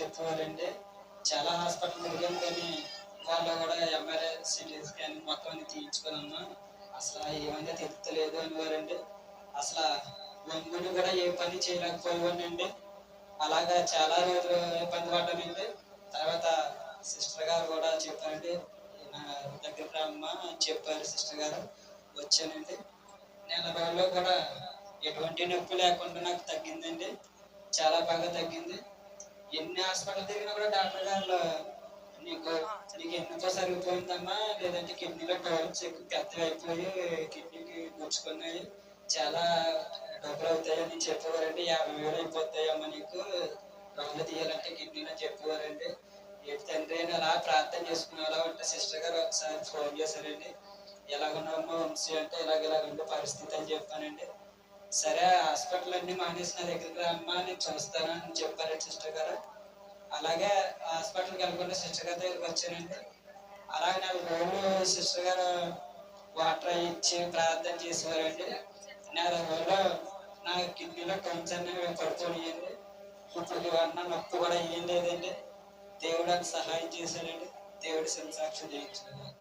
చెప్పేవారండి చాలా హాస్పిటల్ తిరిగాను కానీ వాళ్ళు కూడా ఎంఆర్ఐ సిటీ స్కాన్ మొత్తం అన్ని తీయించుకున్నాము అసలు ఏమైనా తెలుస్తలేదు అనేవారండి అసలు వంగుని కూడా ఏ పని చేయలేకపోయేవాడినండి. అలాగా చాలా రోజులు ఇబ్బంది పడ్డానండి. తర్వాత సిస్టర్ గారు కూడా చెప్పారండి నా దగ్గర రమ్మ అని చెప్పారు సిస్టర్ గారు. వచ్చానండి. నెల రోజుల్లో కూడా ఎటువంటి నొప్పి లేకుండా నాకు తగ్గిందండి. చాలా బాగా తగ్గింది. హాస్పిటల్ తిరిగినా కూడా డాక్టర్ గారు నీకు నీకు ఎందుకో సరిగిపోయిందమ్మా లేదంటే కిడ్నీలో డోర్స్ ఎక్కువ పెద్దవి అయిపోయి కిడ్నీకి గుచ్చుకున్నాయి. చాలా డబ్బులు అవుతాయని చెప్పేవారండి. యాభై వేలు అయిపోతాయమ్మా నీకు. డబ్బులు తీయాలంటే కిడ్నీలో చెప్పేవారండి. ఏ తండ్రి అని అలా ప్రార్థన చేసుకునేలా ఉంటే సిస్టర్ గారు ఒకసారి ఫోన్ చేశారండి. ఎలాగున్నామో వంశీ అంటే ఇలాగ ఇలాగ ఉండే పరిస్థితి అని చెప్పానండి. సరే హాస్పిటల్ అన్ని మానేసి నా దగ్గరికి రమ్మా నేను చూస్తానని చెప్పారు సిస్టర్ గారు. అలాగే హాస్పిటల్కి వెళ్ళకుండా సిస్టర్ గారి దగ్గరికి వచ్చానండి అలాగే నెల రోజులు సిస్టర్ గారు వాటర్ ఇచ్చి ప్రార్థన చేసేవారండి. నెల రోజులు నా కిడ్నీలో కొంచెం అనేవి పడుతున్నాయండి ఇప్పుడు అన్న నొప్పి కూడా ఏం లేదండి. దేవుడు నాకు సహాయం చేశాడండి. దేవుడి సంసాక్షి చేయించాడు.